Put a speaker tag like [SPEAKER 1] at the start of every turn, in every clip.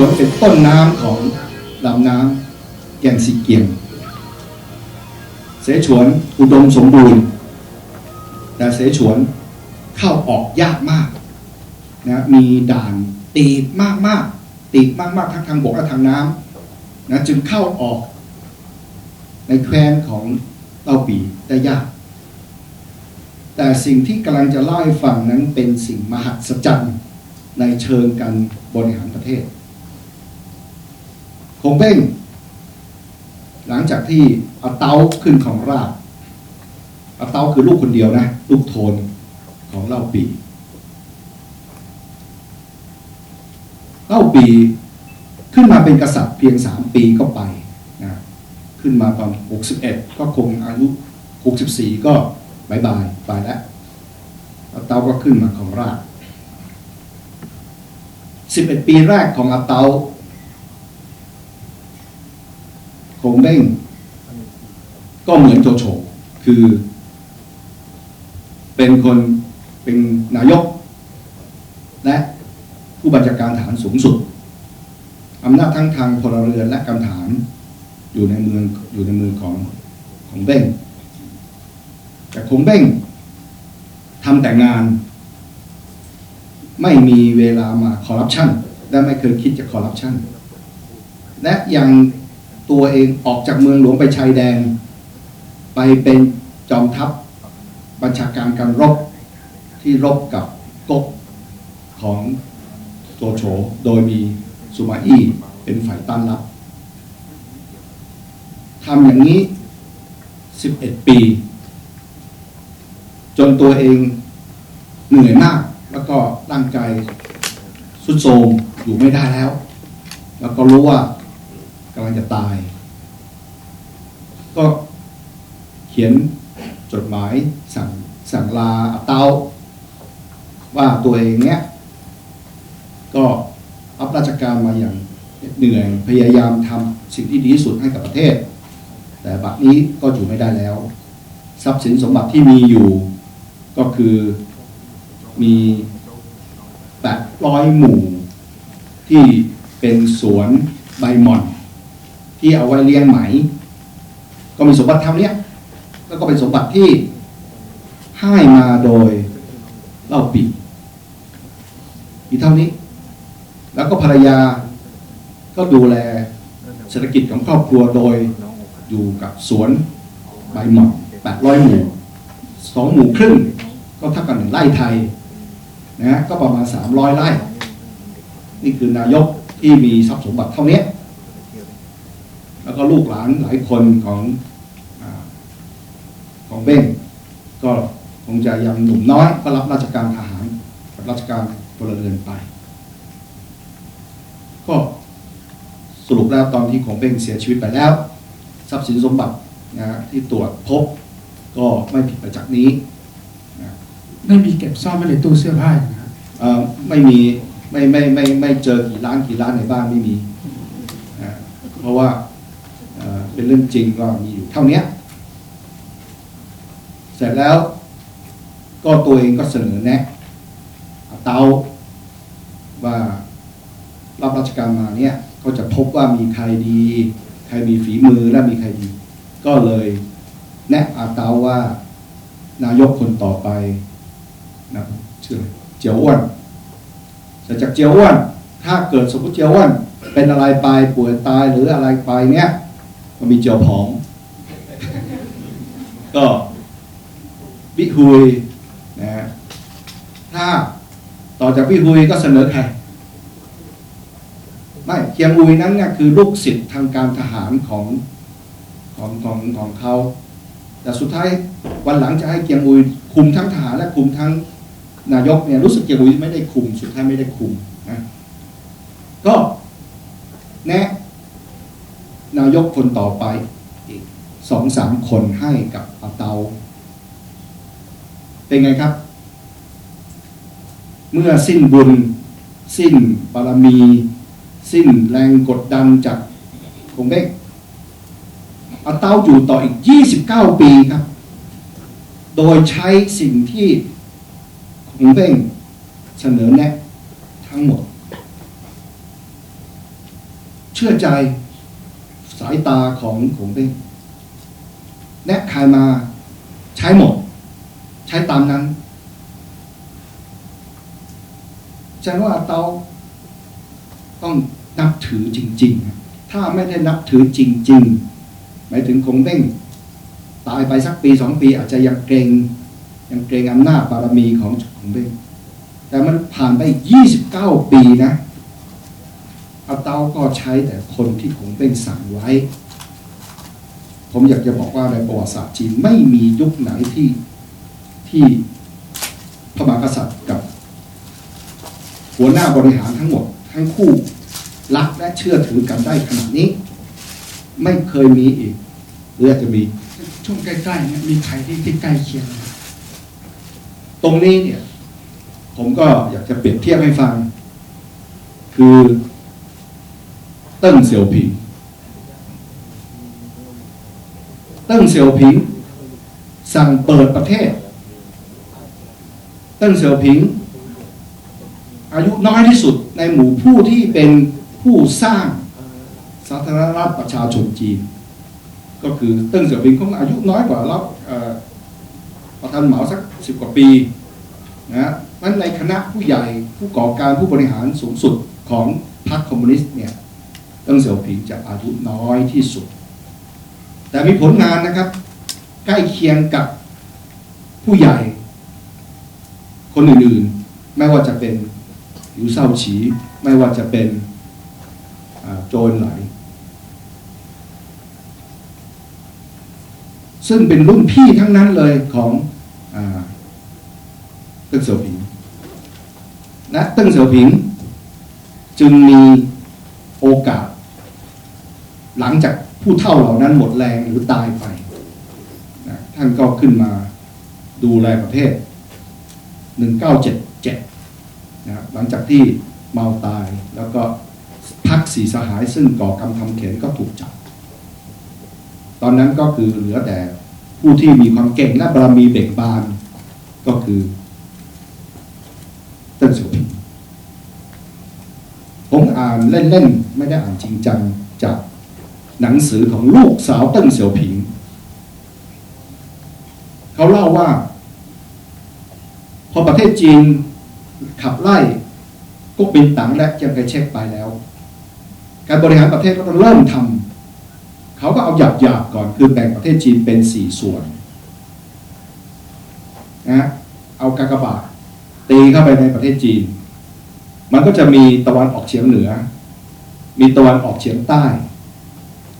[SPEAKER 1] วนเป็นต้นน้ำของลำน้ำแก่งสีเกียง เสฉวนอุดมสมบูรณ์ แต่เสฉวนเข้าออกยากมากนะมีด่านตีบมากมากตีบมากมากๆทั้งทางบกและทางน้ำนะจึงเข้าออกในแคว้นของเต้าปีได้ยาก แต่สิ่งที่กำลังจะเล่าให้ฟังนั้นเป็นสิ่งมหัศจรรย์ในเชิงการบริหารประเทศ คงเบ้ง หลังจากที่อาเต้าขึ้นของราชเอาเต้าคือลูกคนเดียวนะ ลูกโทนของเล่าปีเล่าปีขึ้นมาเป็นกษัตริย์เพียงสามปีก็ไปนะขึ้นมาตอน61ก็คงอายุ64ก็บายบายไปแล้วอาเตาก็ขึ้นมาของราช11ปีแรกของอาเตา คงเด้ง ก็เหมือนโจโฉคือ เป็นคนเป็นนายก และผู้บัญชาการฐานสูงสุดอำนาจทั้งทางพลเรือนและการฐาน อยู่ในมืออยู่ในมือของของเบ้งแต่คงเบ้งทำแต่งาน ไม่มีเวลามาคอร์รัปชันและไม่เคยคิดจะคอร์รัปชันและยัง ตัวเองออกจากเมืองหลวงไปชายแดน ไปเป็นจอมทัพบัญชาการการรบที่รบกับก๊กของโจโฉโดยมีสุมาอี้เป็นฝ่ายต้านรับทำอย่างนี้ 11 ปี จนตัวเองเหนื่อยมาก แล้วก็ร่างกายสุดโทรมอยู่ไม่ได้แล้ว แล้วก็รู้ว่าำลังจะตาย ก็เขียนจดหมายสั่งสั่งลาอาเตาว่าตัวเองเนี้ย ก็รับราชการมาอย่างเหนื่อยพยายามทำสิ่งที่ดีที่สุดให้กับประเทศ แต่บัดนี้ก็อยู่ไม่ได้แล้ว ทรัพย์สินสมบัติที่มีอยู่ก็คือมีแปดร้อยหมู่ที่เป็นสวนใบหม่อน ที่เอาไว้เลี้ยงไหม ก็มีสมบัติเท่านี้แล้วก็เป็นสมบัติที่ให้มาโดยเล่าปีมีเท่านี้ แล้วก็ภรรยาก็ดูแลเศรษฐกิจของครอบครัวโดยอยู่กับสวนใบหม่อนแปดร้อยหมู่สองหมู่ครึ่ง ก็เท่ากันหนึ่งไร่ไทยนะฮะก็ประมาณสามร้อยไร่ นี่คือนายกที่มีทรัพย์สมบัติเท่านี้ แล้วก็ลูกหลานหลายคนของอาของเบ้งก็คงจะยังหนุ่มน้อยก็รับราชการทหารกับราชการพลเรือนไป ก็สรุปแล้วตอนที่ของเบ้งเสียชีวิตไปแล้ว ทรัพย์สินสมบัตินะที่ตรวจพบก็ไม่ผิดไปจากนี้นะ
[SPEAKER 2] ไม่มีเก็บซ่อนไว้ในตู้เสื้อผ้าอย่างนั้น
[SPEAKER 1] เอ่อไม่มีไม่ไม่ไม่ไม่เจอกี่ล้านกี่ล้านในบ้านไม่มีนะเพราะว่า เป็นเรื่องจริงก็มีอยู่เท่านี้เสร็จแล้วก็ตัวเองก็เสนอแนะอาเตาว่ารับราชการมาเนี่ยก็จะพบว่ามีใครดี ใครมีฝีมือและมีใครดี ก็เลยแนะอาเตาว่านายกคนต่อไปนะชื่ออะไรเจียวอ้วนแต่จากเจียวอ้วนถ้าเกิดสมมติเจียวอ้วนเป็นอะไรไปป่วยตายหรืออะไรไปเนี่ย ก็มีเจียวผอม ก็บิฮุยนะฮะถ้าต่อจากบิฮุยก็เสนอใครไม่เคียงอุยนั้นเนี่ยคือลูกศิษย์ทางการทหารของของของของเขา แต่สุดท้ายวันหลังจะให้เกียงอุยคุมทั้งทหารและคุมทั้งนายกเนี่ยรู้สึกเกียงอุยไม่ได้คุม สุดท้ายไม่ได้คุมนะก็แนะ ยกคนต่อไป อีกสองสามคนให้กับอาเตา เป็นไงครับ เมื่อสิ้นบุญ สิ้นบารมี สิ้นแรงกดดันจากคงเบ้งอาเตาอยู่ต่ออีก 29 ปีครับ โดยใช้สิ่งที่คงเบ้งเสนอแนะทั้งหมด เชื่อใจ สายตาของของเบ้งแนะใครมาใช้หมด ใช้ตามนั้นฉันว่าเตาต้องนับถือจริง ๆ ถ้าไม่ได้นับถือจริง ๆ หมายถึงคงเบ้งตายไปสักปีสองปี อาจจะยังเกรงยังเกรงอำนาจบารมีของคงเบ้งแต่มันผ่านไปยี่สิบเก้าปีนะ อาเตาก็ใช้แต่คนที่คงเบ้งสั่งไว้ ผมอยากจะบอกว่าในประวัติศาสตร์จีนไม่มียุคไหนที่ที่พระมหากษัตริย์กับ หัวหน้าบริหารทั้งหมด ทั้งคู่รักและเชื่อถือกันได้ขนาดนี้ ไม่เคยมีอีกหรืออาจจะมี
[SPEAKER 2] ช่วงใกล้ๆเนี่ยมีใครที่ที่ใกล้เคียงไหม
[SPEAKER 1] ตรงนี้เนี่ย ผมก็อยากจะเปรียบเทียบให้ฟัง คือ เติ้งเสี่ยวผิงเติ้งเสี่ยวผิง สั่งเปิดประเทศติ้งเสี่ยวผิง อายุน้อยที่สุดในหมู่ผู้ที่เป็นผู้สร้างสาธารณรัฐประชาชนจีน ก็คือเติ้งเสี่ยวผิงคงอายุน้อยกว่ารับเอ่อประธานเหมาสักสิบกว่าปีนะนั้นในคณะผู้ใหญ่ผู้ก่อการผู้บริหารสูงสุดของพรรคคอมมิวนิสต์เนี่ย ติ้งเสี่ยวผิงจะอายุน้อยที่สุด แต่มีผลงานนะครับ ใกล้เคียงกับผู้ใหญ่ คนอื่นๆ ไม่ว่าจะเป็นหลิวเซาฉี ไม่ว่าจะเป็นโจรไหล ซึ่งเป็นรุ่นพี่ทั้งนั้นเลยของอาเติ้งเสี่ยวผิงและเติ้งเสี่ยวผิง จึงมีโอกาส หลังจากผู้เฒ่าเหล่านั้นหมดแรงหรือตายไปนะท่านก็ขึ้นมาดูแลประเทศ 1977นะหลังจากที่เมาตายแล้วก็พักสีสหายซึ่งก่อกรรมทำเข็นก็ถูกจับ ตอนนั้นก็คือเหลือแต่ผู้ที่มีความเก่งและบารมีเบ่งบานก็คือเติ้งเสี่ยวผิงผมอ่านเล่นๆ ไม่ได้อ่านจริงจังจาก หนังสือของลูกสาวเติ้งเสี่ยวผิง เขาเล่าว่า พอประเทศจีนขับไล่ก๊กบินตั๋งและเจียงไคเชกไปแล้ว การบริหารประเทศก็ต้องเริ่มทำเขาก็เอาหยาบๆก่อนคือแบ่งประเทศจีนเป็นสี่ส่วนนะเอากากบาทตีเข้าไปในประเทศจีน มันก็จะมีตะวันออกเฉียงเหนือ มีตะวันออกเฉียงใต้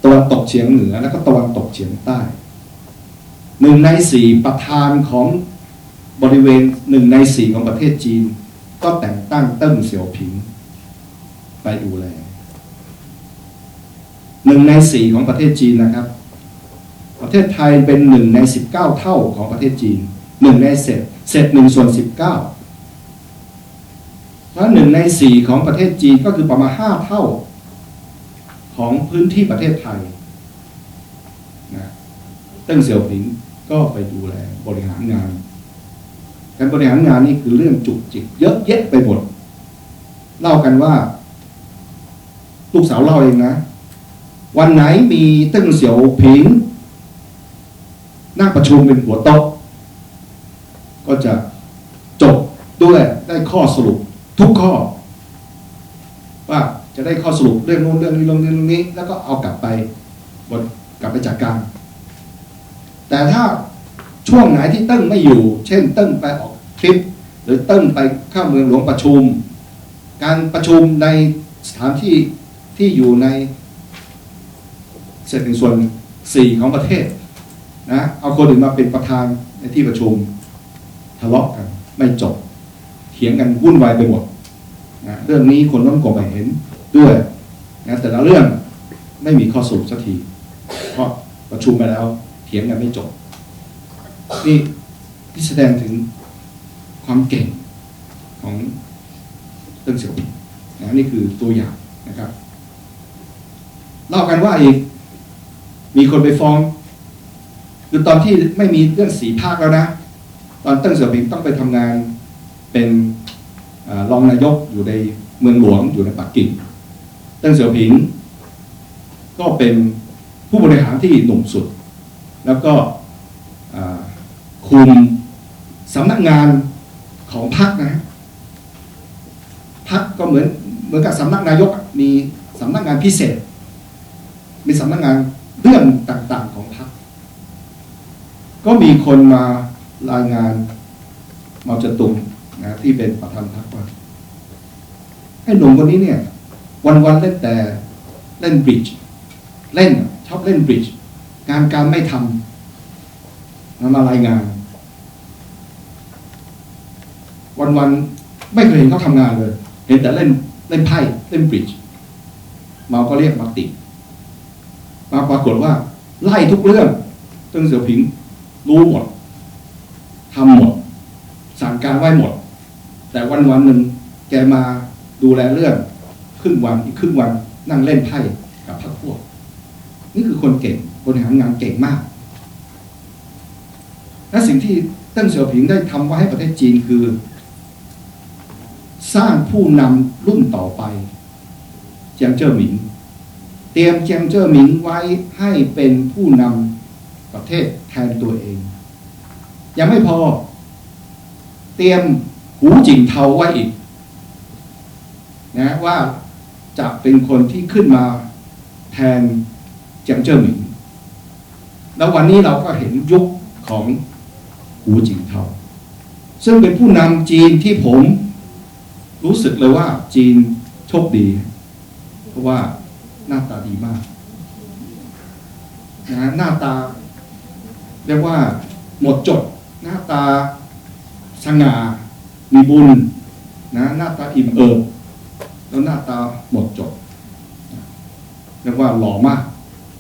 [SPEAKER 1] ตะวันตกเฉียงเหนือแล้วก็ตะวันตกเฉียงใต้หนึ่งในสี่ประธานของบริเวณหนึ่งในสี่ของประเทศจีน ก็แต่งตั้งเติ้งเสี่ยวผิง ไปดูแลหนึ่งในสี่ของประเทศจีนนะครับ ประเทศไทยเป็นหนึ่งในสิบเก้าเท่าของประเทศจีนหนึ่งในเศษเศษหนึ่งส่วนสิบเก้าเพราะหนึ่งในสี่ของประเทศจีนก็คือประมาณห้าเท่า ของพื้นที่ประเทศไทยนะติ้งเสี่ยวผิงก็ไปดูแลบริหารงาน การบริหารงานนี่คือเรื่องจุกจิกเยอะแยะไปหมด เล่ากันว่า ลูกสาวเล่าเองนะ วันไหนมีติ้งเสี่ยวผิงนั่งประชุมเป็นหัวโต๊ะก็จะจบด้วยได้ข้อสรุปทุกข้อ ว่า จะได้ข้อสรุปเรื่องโน้นเรื่องนี้เรื่องนี้เรื่องนี้ แล้วก็เอากลับไปบนกลับไปจัดการ แต่ถ้าช่วงไหนที่เติ้งไม่อยู่ เช่นเติ้งไปออกทริป หรือเติ้งไปเข้าเมืองหลวงประชุม การประชุมในสถานที่ที่อยู่ในเศษหนึ่งส่วนสี่ของประเทศนะเอาคนอื่นมาเป็นประธานในที่ประชุมทะเลาะกันไม่จบเถียงกันวุ่นวายไปหมดนะเรื่องนี้คนน้นก็ไม่เห็น ด้วยนะแต่ละเรื่องไม่มีข้อสรุปสักที เพราะประชุมไปแล้วเถียงกันไม่จบ นี่ที่แสดงถึงความเก่งของเติ้งเสี่ยวผิงนะนี่คือตัวอย่างนะครับเล่ากันว่าอีก มีคนไปฟ้องคือตอนที่ไม่มีเรื่องสีภาคแล้วนะ ตอนเติ้งเสี่ยวผิงต้องไปทำงานเป็นอรองนายกอยู่ในเมืองหลวงอยู่ในปักกิ่ง ติ้งเสี่ยวผิง ก็เป็นผู้บริหารที่หนุ่มสุด แล้วก็คุมสำนักงานของพรรคนะฮะพรรคก็เหมือนเหมือนกับสำนักนายกมีสำนักงานพิเศษ มีสำนักงานเรื่องต่างๆของพรรคก็มีคนมารายงานเมาจตุงนะที่เป็นประธานพรรคว่าไอ้หนุ่มคนนี้เนี่ย วันๆเล่นแต่เล่นบริดจ์เล่นชอบเล่นบริดจ์งานการไม่ทำมามารายงาน วันๆไม่เคยเห็นเขาทำงานเลยเห็นแต่เล่นเล่นไพ่เล่นบริดจ์มาก็เรียกมาติดมาปรากฏว่า ไล่ทุกเรื่องตึงเสี่ยวผิงรู้หมดทำหมด สั่งการไว้หมด แต่วันวันหนึ่งแกมาดูแลเรื่อง ครึ่งวันอีกครึ่งวันนั่งเล่นไพ่กับพรรคพวก นี่คือคนเก่งบริหารงานเก่งมาก และสิ่งที่เติ้งเสี่ยวผิงได้ทำไว้ให้ประเทศจีนคือ สร้างผู้นำรุ่นต่อไปเจียงเจิ้อหมิง เตรียมเจียงเจิ้อหมิงไว้ให้เป็นผู้นำประเทศแทนตัวเอง ยังไม่พอ เตรียมหูจิงเทาไว้อีก นะว่า จะเป็นคนที่ขึ้นมาแทนเจียงเจิ้อหมิงแล้ววันนี้เราก็เห็นยุคของหูจิงเทาซึ่งเป็นผู้นำจีนที่ผมรู้สึกเลยว่าจีนโชคดี เพราะว่าหน้าตาดีมากนะหน้าตา เรียกว่าหมดจด หน้าตาสง่ามีบุญนะหน้าตาอิ่มเอิบ แล้วหน้าตาหมดจดเรียกว่าหล่อมาก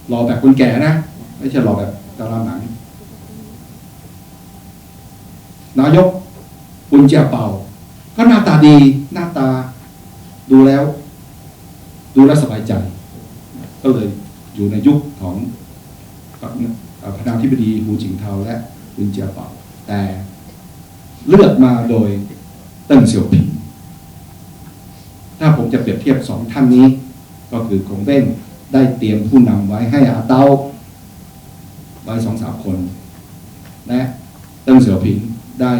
[SPEAKER 1] หล่อแบบคนแก่นะ ไม่ใช่หล่อแบบดาราหนัง นายกปุนเจียเป่า ก็หน้าตาดี หน้าตาดูแล้ว ดูแลสบายใจ ก็เลยอยู่ในยุคของประนาธิบดีหูจิงเทาและปุนเจียเป่า แต่เลือกมาโดยเติ้งเสี่ยวผิง จะเปรียบเทียบสองท่านนี้ ก็คือกงเบ้งได้เตรียมผู้นำไว้ให้อาเต้าไว้สองสามคน และเติ้งเสี่ยวผิงได้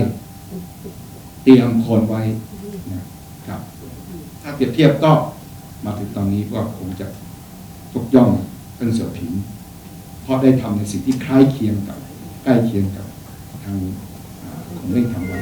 [SPEAKER 1] เตรียมคนไว้นะครับ ถ้าเปรียบเทียบก็มาถึงตอนนี้ก็คงจะยกย่องเติ้งเสี่ยวผิง เพราะได้ทำในสิ่งที่คล้ายเคียงกับใกล้เคียงกับทางอ่าของเร่งทำไว้